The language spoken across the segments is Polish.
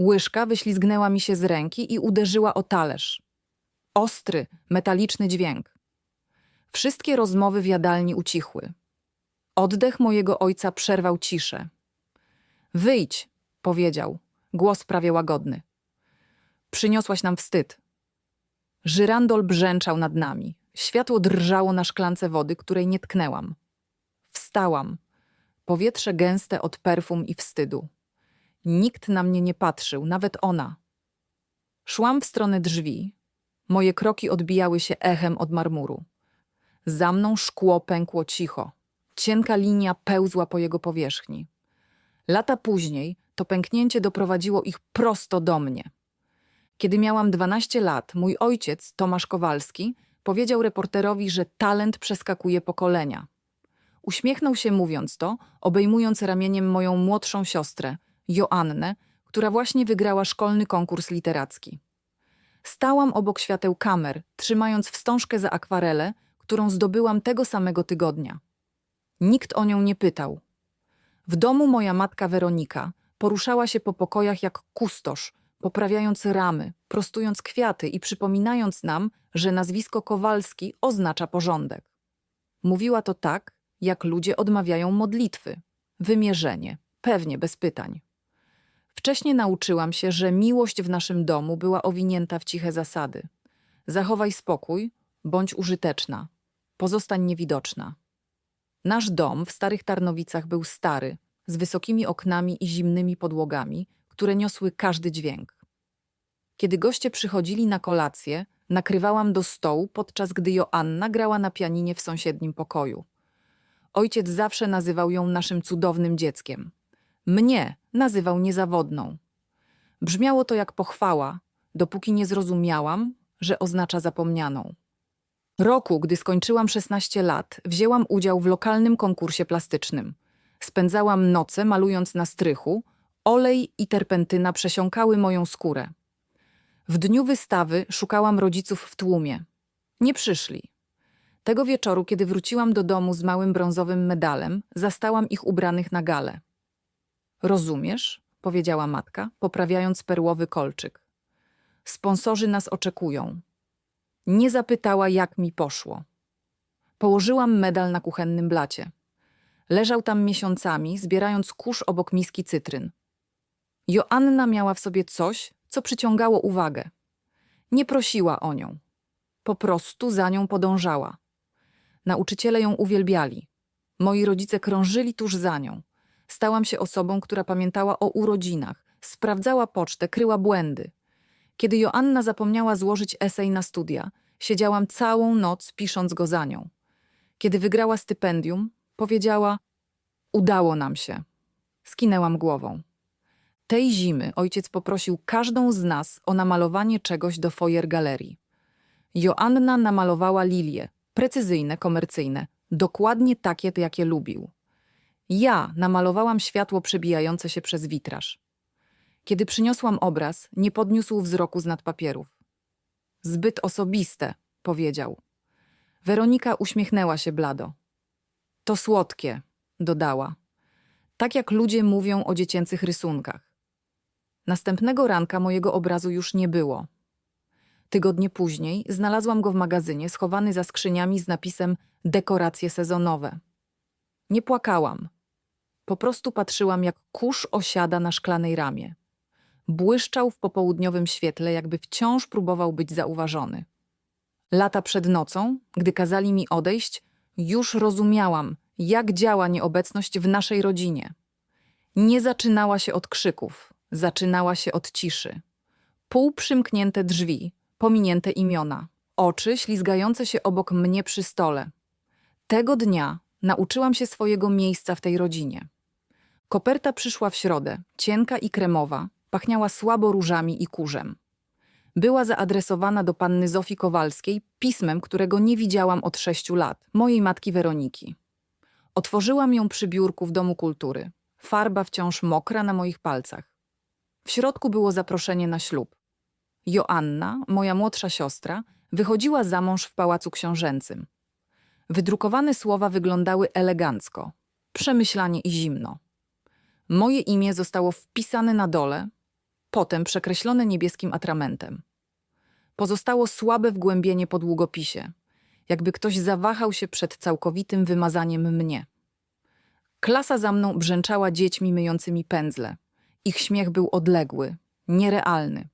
Łyżka wyślizgnęła mi się z ręki i uderzyła o talerz. Ostry, metaliczny dźwięk. Wszystkie rozmowy w jadalni ucichły. Oddech mojego ojca przerwał ciszę. Wyjdź, powiedział, głos prawie łagodny. Przyniosłaś nam wstyd. Żyrandol brzęczał nad nami. Światło drżało na szklance wody, której nie tknęłam. Wstałam. Powietrze gęste od perfum i wstydu. Nikt na mnie nie patrzył, nawet ona. Szłam w stronę drzwi. Moje kroki odbijały się echem od marmuru. Za mną szkło pękło cicho. Cienka linia pełzła po jego powierzchni. Lata później to pęknięcie doprowadziło ich prosto do mnie. Kiedy miałam 12 lat, mój ojciec, Tomasz Kowalski, powiedział reporterowi, że talent przeskakuje pokolenia. Uśmiechnął się mówiąc to, obejmując ramieniem moją młodszą siostrę, Joannę, która właśnie wygrała szkolny konkurs literacki. Stałam obok świateł kamer, trzymając wstążkę za akwarelę, którą zdobyłam tego samego tygodnia. Nikt o nią nie pytał. W domu moja matka Weronika poruszała się po pokojach jak kustosz, poprawiając ramy, prostując kwiaty i przypominając nam, że nazwisko Kowalski oznacza porządek. Mówiła to tak, jak ludzie odmawiają modlitwy. Wymierzenie, pewnie bez pytań. Wcześniej nauczyłam się, że miłość w naszym domu była owinięta w ciche zasady. Zachowaj spokój, bądź użyteczna, pozostań niewidoczna. Nasz dom w Starych Tarnowicach był stary, z wysokimi oknami i zimnymi podłogami, które niosły każdy dźwięk. Kiedy goście przychodzili na kolację, nakrywałam do stołu, podczas gdy Joanna grała na pianinie w sąsiednim pokoju. Ojciec zawsze nazywał ją naszym cudownym dzieckiem. Mnie nazywał niezawodną. Brzmiało to jak pochwała, dopóki nie zrozumiałam, że oznacza zapomnianą. Roku, gdy skończyłam 16 lat, wzięłam udział w lokalnym konkursie plastycznym. Spędzałam noce malując na strychu, olej i terpentyna przesiąkały moją skórę. W dniu wystawy szukałam rodziców w tłumie. Nie przyszli. Tego wieczoru, kiedy wróciłam do domu z małym brązowym medalem, zastałam ich ubranych na galę. Rozumiesz? powiedziała matka, poprawiając perłowy kolczyk. Sponsorzy nas oczekują. Nie zapytała, jak mi poszło. Położyłam medal na kuchennym blacie. Leżał tam miesiącami, zbierając kurz obok miski cytryn. Joanna miała w sobie coś, co przyciągało uwagę. Nie prosiła o nią. Po prostu za nią podążała. Nauczyciele ją uwielbiali. Moi rodzice krążyli tuż za nią. Stałam się osobą, która pamiętała o urodzinach, sprawdzała pocztę, kryła błędy. Kiedy Joanna zapomniała złożyć esej na studia, siedziałam całą noc pisząc go za nią. Kiedy wygrała stypendium, powiedziała: Udało nam się. Skinęłam głową. Tej zimy ojciec poprosił każdą z nas o namalowanie czegoś do foyer galerii. Joanna namalowała lilie, precyzyjne, komercyjne, dokładnie takie, jakie lubił. Ja namalowałam światło przebijające się przez witraż. Kiedy przyniosłam obraz, nie podniósł wzroku z nad papierów. Zbyt osobiste, powiedział. Weronika uśmiechnęła się blado. To słodkie, dodała. Tak jak ludzie mówią o dziecięcych rysunkach. Następnego ranka mojego obrazu już nie było. Tygodnie później znalazłam go w magazynie, schowany za skrzyniami z napisem dekoracje sezonowe. Nie płakałam. Po prostu patrzyłam, jak kurz osiada na szklanej ramie. Błyszczał w popołudniowym świetle, jakby wciąż próbował być zauważony. Lata przed nocą, gdy kazali mi odejść, już rozumiałam, jak działa nieobecność w naszej rodzinie. Nie zaczynała się od krzyków, zaczynała się od ciszy. Półprzymknięte drzwi, pominięte imiona, oczy ślizgające się obok mnie przy stole. Tego dnia nauczyłam się swojego miejsca w tej rodzinie. Koperta przyszła w środę, cienka i kremowa, pachniała słabo różami i kurzem. Była zaadresowana do panny Zofii Kowalskiej pismem, którego nie widziałam od sześciu lat, mojej matki Weroniki. Otworzyłam ją przy biurku w Domu Kultury. Farba wciąż mokra na moich palcach. W środku było zaproszenie na ślub. Joanna, moja młodsza siostra, wychodziła za mąż w pałacu książęcym. Wydrukowane słowa wyglądały elegancko, przemyślanie i zimno. Moje imię zostało wpisane na dole, potem przekreślone niebieskim atramentem. Pozostało słabe wgłębienie po długopisie, jakby ktoś zawahał się przed całkowitym wymazaniem mnie. Klasa za mną brzęczała dziećmi myjącymi pędzle. Ich śmiech był odległy, nierealny.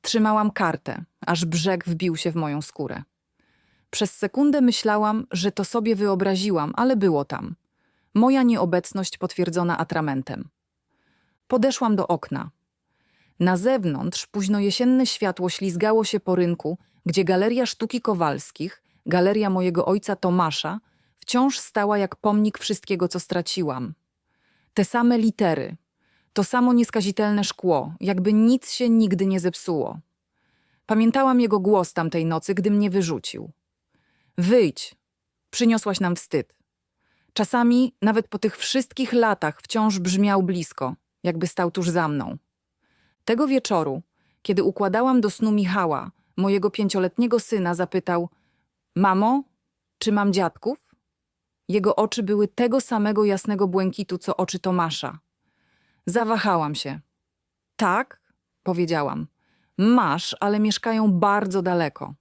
Trzymałam kartę, aż brzeg wbił się w moją skórę. Przez sekundę myślałam, że to sobie wyobraziłam, ale było tam. Moja nieobecność potwierdzona atramentem. Podeszłam do okna. Na zewnątrz późno jesienne światło ślizgało się po rynku, gdzie galeria sztuki Kowalskich, galeria mojego ojca Tomasza, wciąż stała jak pomnik wszystkiego, co straciłam. Te same litery, to samo nieskazitelne szkło, jakby nic się nigdy nie zepsuło. Pamiętałam jego głos tamtej nocy, gdy mnie wyrzucił. Wyjdź, przyniosłaś nam wstyd. Czasami, nawet po tych wszystkich latach, wciąż brzmiał blisko, jakby stał tuż za mną. Tego wieczoru, kiedy układałam do snu Michała, mojego pięcioletniego syna, zapytał: Mamo, czy mam dziadków? Jego oczy były tego samego jasnego błękitu, co oczy Tomasza. Zawahałam się. Tak, powiedziałam. Masz, ale mieszkają bardzo daleko.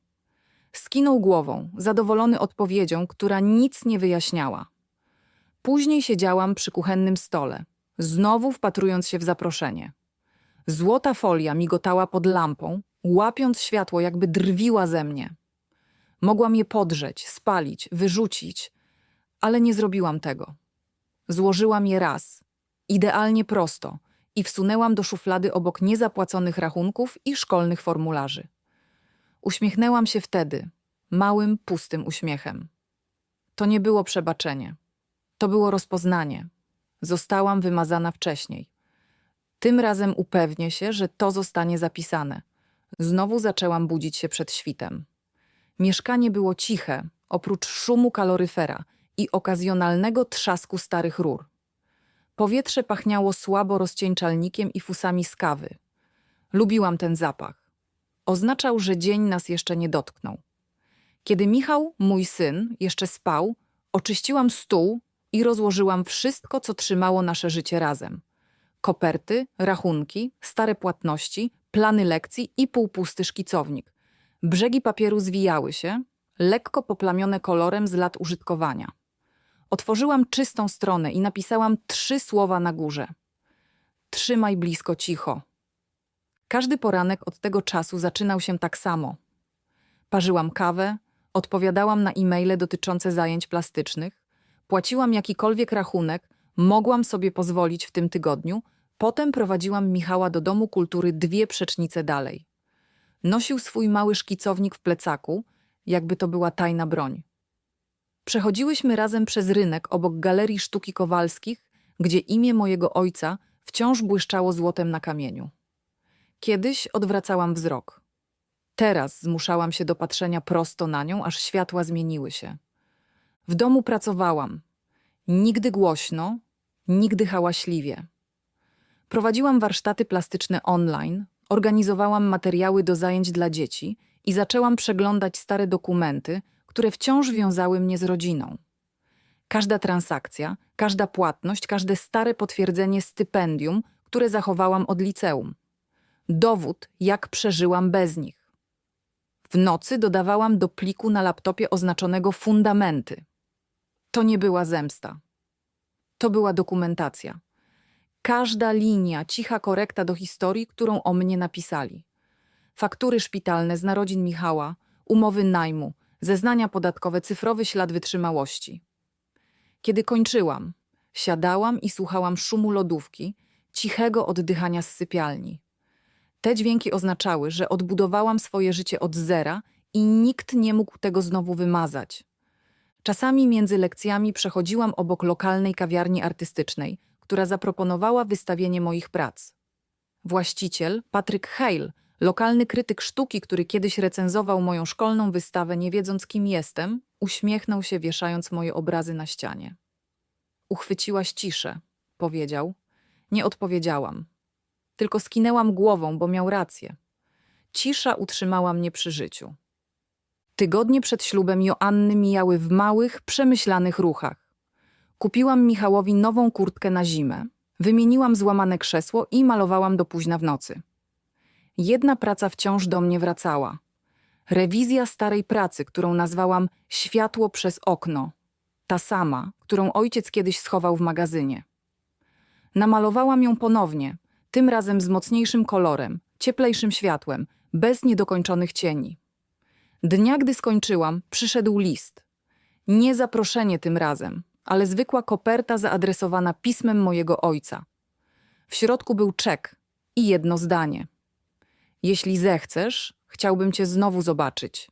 Skinął głową, zadowolony odpowiedzią, która nic nie wyjaśniała. Później siedziałam przy kuchennym stole, znowu wpatrując się w zaproszenie. Złota folia migotała pod lampą, łapiąc światło, jakby drwiła ze mnie. Mogłam je podrzeć, spalić, wyrzucić, ale nie zrobiłam tego. Złożyłam je raz, idealnie prosto, i wsunęłam do szuflady obok niezapłaconych rachunków i szkolnych formularzy. Uśmiechnęłam się wtedy, małym, pustym uśmiechem. To nie było przebaczenie. To było rozpoznanie. Zostałam wymazana wcześniej. Tym razem upewnię się, że to zostanie zapisane. Znowu zaczęłam budzić się przed świtem. Mieszkanie było ciche, oprócz szumu kaloryfera i okazjonalnego trzasku starych rur. Powietrze pachniało słabo rozcieńczalnikiem i fusami z kawy. Lubiłam ten zapach. Oznaczał, że dzień nas jeszcze nie dotknął. Kiedy Michał, mój syn, jeszcze spał, oczyściłam stół i rozłożyłam wszystko, co trzymało nasze życie razem. Koperty, rachunki, stare płatności, plany lekcji i półpusty szkicownik. Brzegi papieru zwijały się, lekko poplamione kolorem z lat użytkowania. Otworzyłam czystą stronę i napisałam trzy słowa na górze. Trzymaj blisko cicho. Każdy poranek od tego czasu zaczynał się tak samo. Parzyłam kawę, odpowiadałam na e-maile dotyczące zajęć plastycznych, płaciłam jakikolwiek rachunek, mogłam sobie pozwolić w tym tygodniu, potem prowadziłam Michała do Domu Kultury dwie przecznice dalej. Nosił swój mały szkicownik w plecaku, jakby to była tajna broń. Przechodziłyśmy razem przez rynek obok Galerii Sztuki Kowalskich, gdzie imię mojego ojca wciąż błyszczało złotem na kamieniu. Kiedyś odwracałam wzrok. Teraz zmuszałam się do patrzenia prosto na nią, aż światła zmieniły się. W domu pracowałam. Nigdy głośno, nigdy hałaśliwie. Prowadziłam warsztaty plastyczne online, organizowałam materiały do zajęć dla dzieci i zaczęłam przeglądać stare dokumenty, które wciąż wiązały mnie z rodziną. Każda transakcja, każda płatność, każde stare potwierdzenie stypendium, które zachowałam od liceum. Dowód, jak przeżyłam bez nich. W nocy dodawałam do pliku na laptopie oznaczonego fundamenty. To nie była zemsta. To była dokumentacja. Każda linia, cicha korekta do historii, którą o mnie napisali. Faktury szpitalne z narodzin Michała, umowy najmu, zeznania podatkowe, cyfrowy ślad wytrzymałości. Kiedy kończyłam, siadałam i słuchałam szumu lodówki, cichego oddychania z sypialni. Te dźwięki oznaczały, że odbudowałam swoje życie od zera i nikt nie mógł tego znowu wymazać. Czasami między lekcjami przechodziłam obok lokalnej kawiarni artystycznej, która zaproponowała wystawienie moich prac. Właściciel, Patryk Hale, lokalny krytyk sztuki, który kiedyś recenzował moją szkolną wystawę, nie wiedząc kim jestem, uśmiechnął się, wieszając moje obrazy na ścianie. Uchwyciłaś ciszę, powiedział. Nie odpowiedziałam. Tylko skinęłam głową, bo miał rację. Cisza utrzymała mnie przy życiu. Tygodnie przed ślubem Joanny mijały w małych, przemyślanych ruchach. Kupiłam Michałowi nową kurtkę na zimę, wymieniłam złamane krzesło i malowałam do późna w nocy. Jedna praca wciąż do mnie wracała. Rewizja starej pracy, którą nazwałam Światło przez okno. Ta sama, którą ojciec kiedyś schował w magazynie. Namalowałam ją ponownie, tym razem z mocniejszym kolorem, cieplejszym światłem, bez niedokończonych cieni. Dnia, gdy skończyłam, przyszedł list. Nie zaproszenie tym razem, ale zwykła koperta zaadresowana pismem mojego ojca. W środku był czek i jedno zdanie. Jeśli zechcesz, chciałbym cię znowu zobaczyć.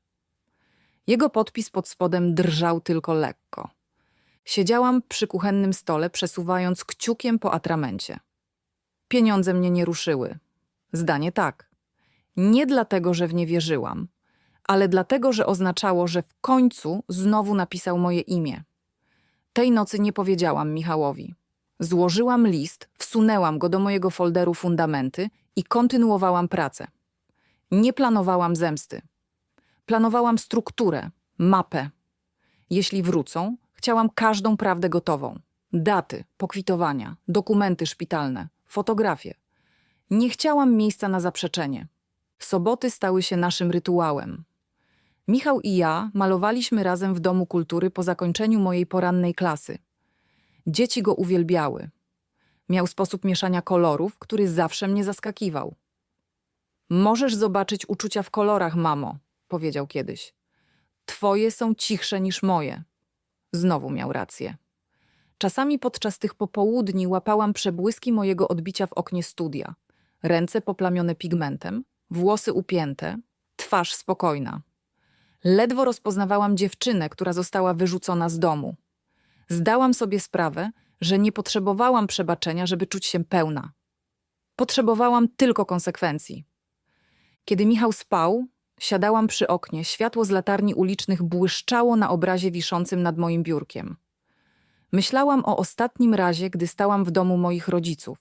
Jego podpis pod spodem drżał tylko lekko. Siedziałam przy kuchennym stole, przesuwając kciukiem po atramencie. Pieniądze mnie nie ruszyły. Zdanie tak. Nie dlatego, że w nie wierzyłam, ale dlatego, że oznaczało, że w końcu znowu napisał moje imię. Tej nocy nie powiedziałam Michałowi. Złożyłam list, wsunęłam go do mojego folderu fundamenty i kontynuowałam pracę. Nie planowałam zemsty. Planowałam strukturę, mapę. Jeśli wrócą, chciałam każdą prawdę gotową. Daty, pokwitowania, dokumenty szpitalne, fotografie. Nie chciałam miejsca na zaprzeczenie. Soboty stały się naszym rytuałem. Michał i ja malowaliśmy razem w Domu Kultury po zakończeniu mojej porannej klasy. Dzieci go uwielbiały. Miał sposób mieszania kolorów, który zawsze mnie zaskakiwał. Możesz zobaczyć uczucia w kolorach, mamo, powiedział kiedyś. Twoje są cichsze niż moje. Znowu miał rację. Czasami podczas tych popołudni łapałam przebłyski mojego odbicia w oknie studia. Ręce poplamione pigmentem, włosy upięte, twarz spokojna. Ledwo rozpoznawałam dziewczynę, która została wyrzucona z domu. Zdałam sobie sprawę, że nie potrzebowałam przebaczenia, żeby czuć się pełna. Potrzebowałam tylko konsekwencji. Kiedy Michał spał, siadałam przy oknie, światło z latarni ulicznych błyszczało na obrazie wiszącym nad moim biurkiem. Myślałam o ostatnim razie, gdy stałam w domu moich rodziców.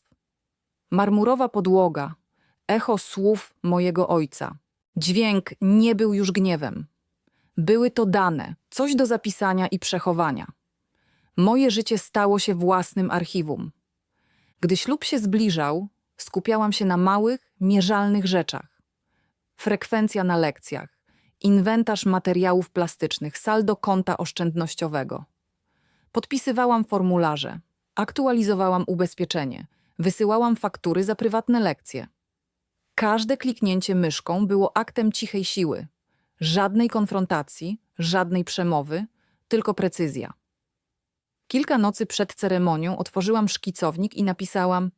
Marmurowa podłoga, echo słów mojego ojca. Dźwięk nie był już gniewem. Były to dane, coś do zapisania i przechowania. Moje życie stało się własnym archiwum. Gdy ślub się zbliżał, skupiałam się na małych, mierzalnych rzeczach. Frekwencja na lekcjach, inwentarz materiałów plastycznych, saldo konta oszczędnościowego. Podpisywałam formularze, aktualizowałam ubezpieczenie, wysyłałam faktury za prywatne lekcje. Każde kliknięcie myszką było aktem cichej siły. Żadnej konfrontacji, żadnej przemowy, tylko precyzja. Kilka nocy przed ceremonią otworzyłam szkicownik i napisałam: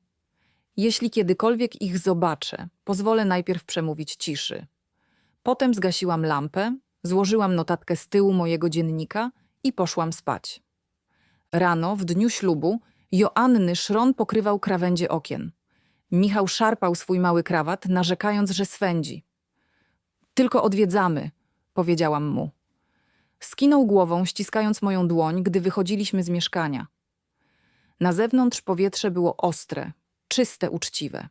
Jeśli kiedykolwiek ich zobaczę, pozwolę najpierw przemówić ciszy. Potem zgasiłam lampę, złożyłam notatkę z tyłu mojego dziennika i poszłam spać. Rano, w dniu ślubu, Joanny szron pokrywał krawędzie okien. Michał szarpał swój mały krawat, narzekając, że swędzi. Tylko odwiedzamy, powiedziałam mu. Skinął głową, ściskając moją dłoń, gdy wychodziliśmy z mieszkania. Na zewnątrz powietrze było ostre, czyste, uczciwe.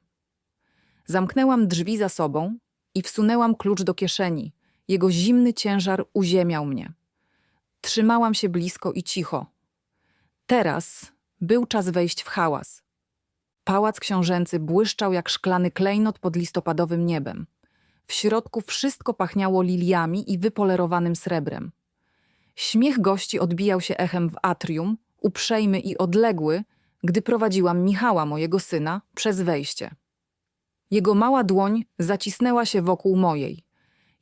Zamknęłam drzwi za sobą i wsunęłam klucz do kieszeni. Jego zimny ciężar uziemiał mnie. Trzymałam się blisko i cicho. Teraz był czas wejść w hałas. Pałac książęcy błyszczał jak szklany klejnot pod listopadowym niebem. W środku wszystko pachniało liliami i wypolerowanym srebrem. Śmiech gości odbijał się echem w atrium, uprzejmy i odległy, gdy prowadziłam Michała, mojego syna, przez wejście. Jego mała dłoń zacisnęła się wokół mojej.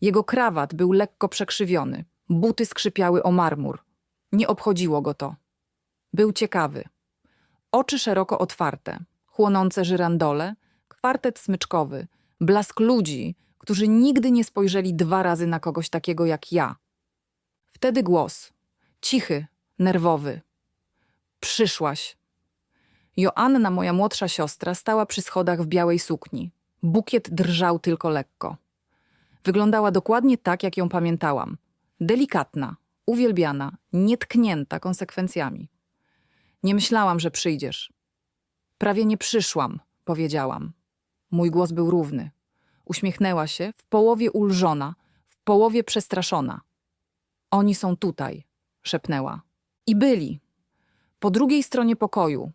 Jego krawat był lekko przekrzywiony, buty skrzypiały o marmur. Nie obchodziło go to. Był ciekawy. Oczy szeroko otwarte, chłonące żyrandole, kwartet smyczkowy, blask ludzi, którzy nigdy nie spojrzeli dwa razy na kogoś takiego jak ja. Wtedy głos, cichy, nerwowy. Przyszłaś. Joanna, moja młodsza siostra, stała przy schodach w białej sukni. Bukiet drżał tylko lekko. Wyglądała dokładnie tak, jak ją pamiętałam. Delikatna, uwielbiana, nietknięta konsekwencjami. Nie myślałam, że przyjdziesz. Prawie nie przyszłam, powiedziałam. Mój głos był równy. Uśmiechnęła się, w połowie ulżona, w połowie przestraszona. Oni są tutaj, szepnęła. I byli. Po drugiej stronie pokoju.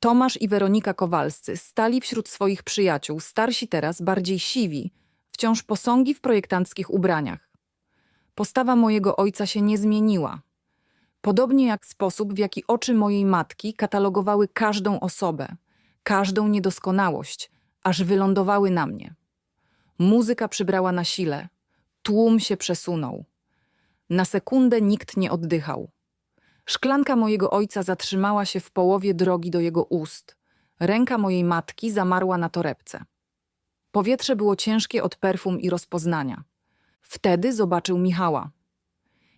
Tomasz i Weronika Kowalscy stali wśród swoich przyjaciół, starsi teraz, bardziej siwi, wciąż posągi w projektanckich ubraniach. Postawa mojego ojca się nie zmieniła. Podobnie jak sposób, w jaki oczy mojej matki katalogowały każdą osobę, każdą niedoskonałość, aż wylądowały na mnie. Muzyka przybrała na sile, tłum się przesunął. Na sekundę nikt nie oddychał. Szklanka mojego ojca zatrzymała się w połowie drogi do jego ust. Ręka mojej matki zamarła na torebce. Powietrze było ciężkie od perfum i rozpoznania. Wtedy zobaczył Michała.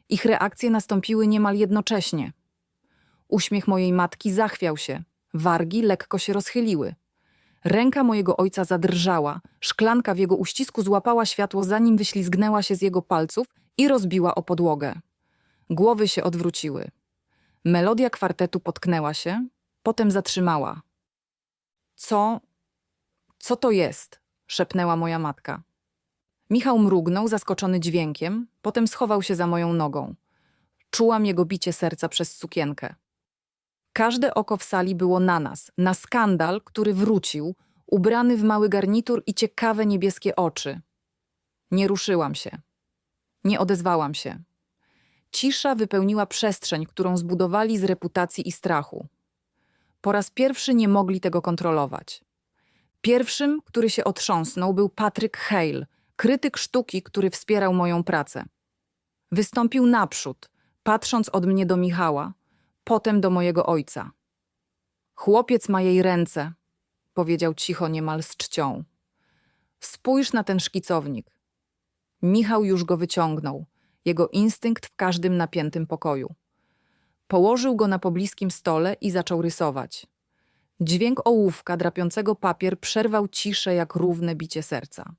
Ich reakcje nastąpiły niemal jednocześnie. Uśmiech mojej matki zachwiał się, wargi lekko się rozchyliły. Ręka mojego ojca zadrżała, szklanka w jego uścisku złapała światło, zanim wyślizgnęła się z jego palców i rozbiła o podłogę. Głowy się odwróciły. Melodia kwartetu potknęła się, potem zatrzymała. Co? Co to jest? szepnęła moja matka. Michał mrugnął, zaskoczony dźwiękiem, potem schował się za moją nogą. Czułam jego bicie serca przez sukienkę. Każde oko w sali było na nas, na skandal, który wrócił, ubrany w mały garnitur i ciekawe niebieskie oczy. Nie ruszyłam się. Nie odezwałam się. Cisza wypełniła przestrzeń, którą zbudowali z reputacji i strachu. Po raz pierwszy nie mogli tego kontrolować. Pierwszym, który się otrząsnął, był Patrick Hale, krytyk sztuki, który wspierał moją pracę. Wystąpił naprzód, patrząc od mnie do Michała, potem do mojego ojca. Chłopiec ma jej ręce, powiedział cicho, niemal z czcią. Spójrz na ten szkicownik. Michał już go wyciągnął, jego instynkt w każdym napiętym pokoju. Położył go na pobliskim stole i zaczął rysować. Dźwięk ołówka drapiącego papier przerwał ciszę jak równe bicie serca.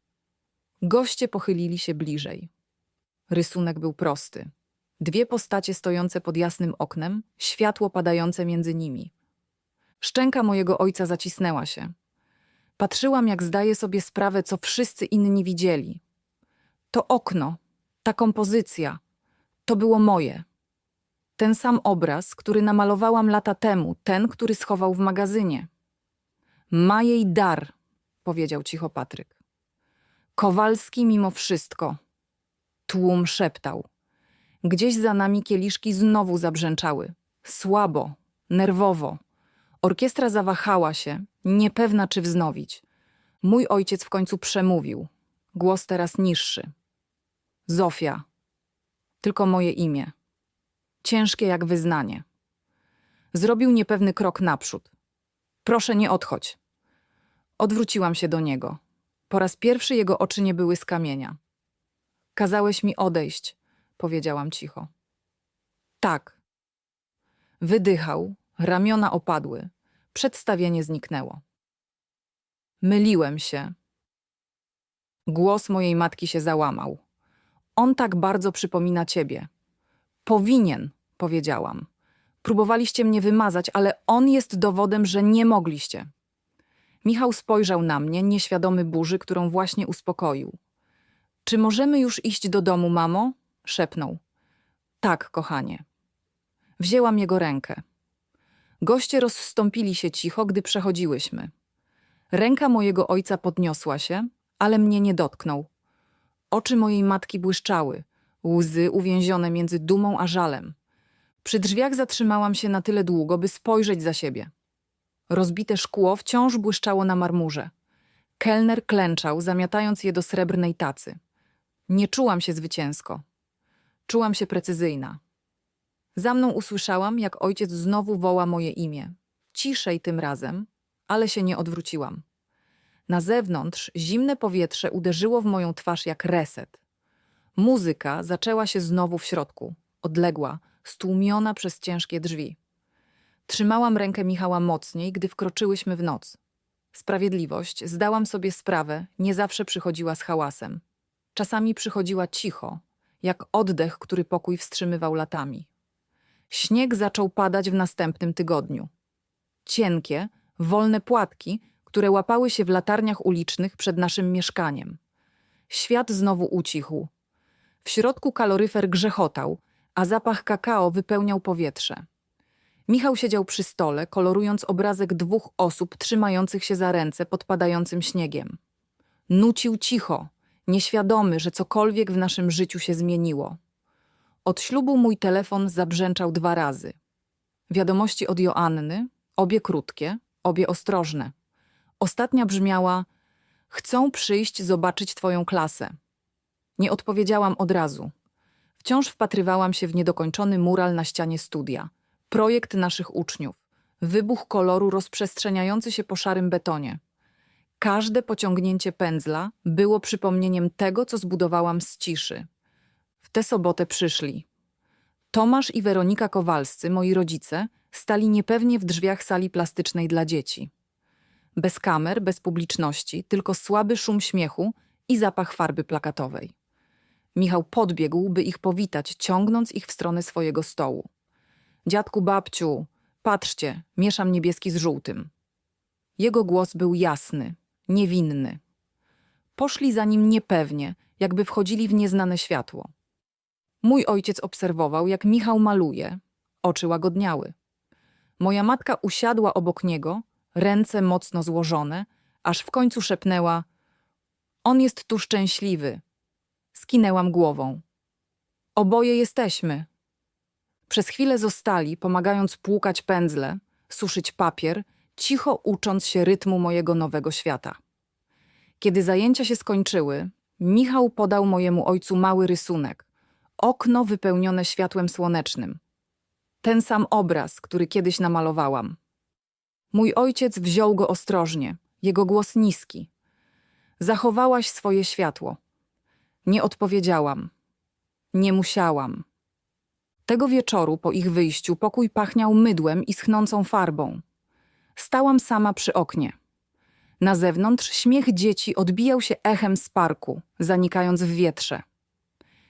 Goście pochylili się bliżej. Rysunek był prosty. Dwie postacie stojące pod jasnym oknem, światło padające między nimi. Szczęka mojego ojca zacisnęła się. Patrzyłam, jak zdaje sobie sprawę, co wszyscy inni widzieli. To okno, ta kompozycja, to było moje. Ten sam obraz, który namalowałam lata temu, ten, który schował w magazynie. Ma jej dar, powiedział cicho Patryk. Kowalski mimo wszystko. Tłum szeptał. Gdzieś za nami kieliszki znowu zabrzęczały. Słabo, nerwowo. Orkiestra zawahała się, niepewna czy wznowić. Mój ojciec w końcu przemówił. Głos teraz niższy. Zofia. Tylko moje imię. Ciężkie jak wyznanie. Zrobił niepewny krok naprzód. Proszę, nie odchodź. Odwróciłam się do niego. Po raz pierwszy jego oczy nie były z kamienia. Kazałeś mi odejść, powiedziałam cicho. Tak. Wydychał, ramiona opadły, przedstawienie zniknęło. Myliłem się. Głos mojej matki się załamał. On tak bardzo przypomina ciebie. Powinien, powiedziałam. Próbowaliście mnie wymazać, ale on jest dowodem, że nie mogliście. Michał spojrzał na mnie, nieświadomy burzy, którą właśnie uspokoił. Czy możemy już iść do domu, mamo? Szepnął. Tak, kochanie. Wzięłam jego rękę. Goście rozstąpili się cicho, gdy przechodziłyśmy. Ręka mojego ojca podniosła się, ale mnie nie dotknął. Oczy mojej matki błyszczały, łzy uwięzione między dumą a żalem. Przy drzwiach zatrzymałam się na tyle długo, by spojrzeć za siebie. Rozbite szkło wciąż błyszczało na marmurze. Kelner klęczał, zamiatając je do srebrnej tacy. Nie czułam się zwycięsko. Czułam się precyzyjna. Za mną usłyszałam, jak ojciec znowu woła moje imię. Ciszej tym razem, ale się nie odwróciłam. Na zewnątrz zimne powietrze uderzyło w moją twarz jak reset. Muzyka zaczęła się znowu w środku, odległa, stłumiona przez ciężkie drzwi. Trzymałam rękę Michała mocniej, gdy wkroczyłyśmy w noc. Sprawiedliwość, zdałam sobie sprawę, nie zawsze przychodziła z hałasem. Czasami przychodziła cicho, jak oddech, który pokój wstrzymywał latami. Śnieg zaczął padać w następnym tygodniu. Cienkie, wolne płatki, które łapały się w latarniach ulicznych przed naszym mieszkaniem. Świat znowu ucichł. W środku kaloryfer grzechotał, a zapach kakao wypełniał powietrze. Michał siedział przy stole, kolorując obrazek dwóch osób trzymających się za ręce pod padającym śniegiem. Nucił cicho, nieświadomy, że cokolwiek w naszym życiu się zmieniło. Od ślubu mój telefon zabrzęczał dwa razy. Wiadomości od Joanny, obie krótkie, obie ostrożne. Ostatnia brzmiała: Chcą przyjść zobaczyć twoją klasę. Nie odpowiedziałam od razu. Wciąż wpatrywałam się w niedokończony mural na ścianie studia. Projekt naszych uczniów. Wybuch koloru rozprzestrzeniający się po szarym betonie. Każde pociągnięcie pędzla było przypomnieniem tego, co zbudowałam z ciszy. W tę sobotę przyszli. Tomasz i Weronika Kowalscy, moi rodzice, stali niepewnie w drzwiach sali plastycznej dla dzieci. Bez kamer, bez publiczności, tylko słaby szum śmiechu i zapach farby plakatowej. Michał podbiegł, by ich powitać, ciągnąc ich w stronę swojego stołu. Dziadku, babciu, patrzcie, mieszam niebieski z żółtym. Jego głos był jasny, niewinny. Poszli za nim niepewnie, jakby wchodzili w nieznane światło. Mój ojciec obserwował, jak Michał maluje. Oczy łagodniały. Moja matka usiadła obok niego, ręce mocno złożone, aż w końcu szepnęła: On jest tu szczęśliwy. Skinęłam głową. Oboje jesteśmy. Przez chwilę zostali, pomagając płukać pędzle, suszyć papier, cicho ucząc się rytmu mojego nowego świata. Kiedy zajęcia się skończyły, Michał podał mojemu ojcu mały rysunek. Okno wypełnione światłem słonecznym. Ten sam obraz, który kiedyś namalowałam. Mój ojciec wziął go ostrożnie, jego głos niski. Zachowałaś swoje światło. Nie odpowiedziałam. Nie musiałam. Tego wieczoru po ich wyjściu pokój pachniał mydłem i schnącą farbą. Stałam sama przy oknie. Na zewnątrz śmiech dzieci odbijał się echem z parku, zanikając w wietrze.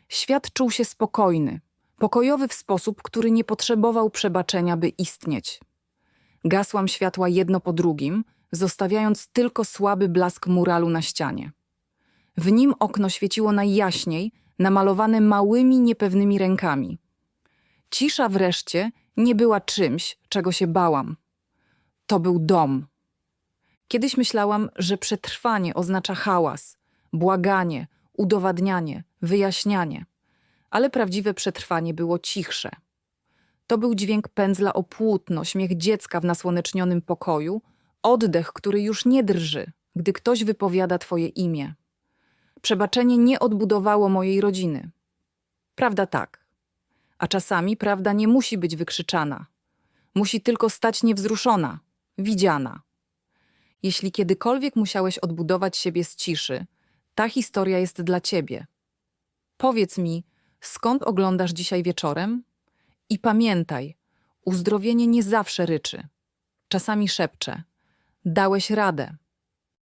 Świat czuł się spokojny, pokojowy w sposób, który nie potrzebował przebaczenia, by istnieć. Gasłam światła jedno po drugim, zostawiając tylko słaby blask muralu na ścianie. W nim okno świeciło najjaśniej, namalowane małymi, niepewnymi rękami. Cisza wreszcie nie była czymś, czego się bałam. To był dom. Kiedyś myślałam, że przetrwanie oznacza hałas, błaganie, udowadnianie, wyjaśnianie, ale prawdziwe przetrwanie było cichsze. To był dźwięk pędzla o płótno, śmiech dziecka w nasłonecznionym pokoju, oddech, który już nie drży, gdy ktoś wypowiada twoje imię. Przebaczenie nie odbudowało mojej rodziny. Prawda tak. A czasami prawda nie musi być wykrzyczana. Musi tylko stać niewzruszona, widziana. Jeśli kiedykolwiek musiałeś odbudować siebie z ciszy, ta historia jest dla ciebie. Powiedz mi, skąd oglądasz dzisiaj wieczorem? I pamiętaj, uzdrowienie nie zawsze ryczy. Czasami szepcze. Dałeś radę.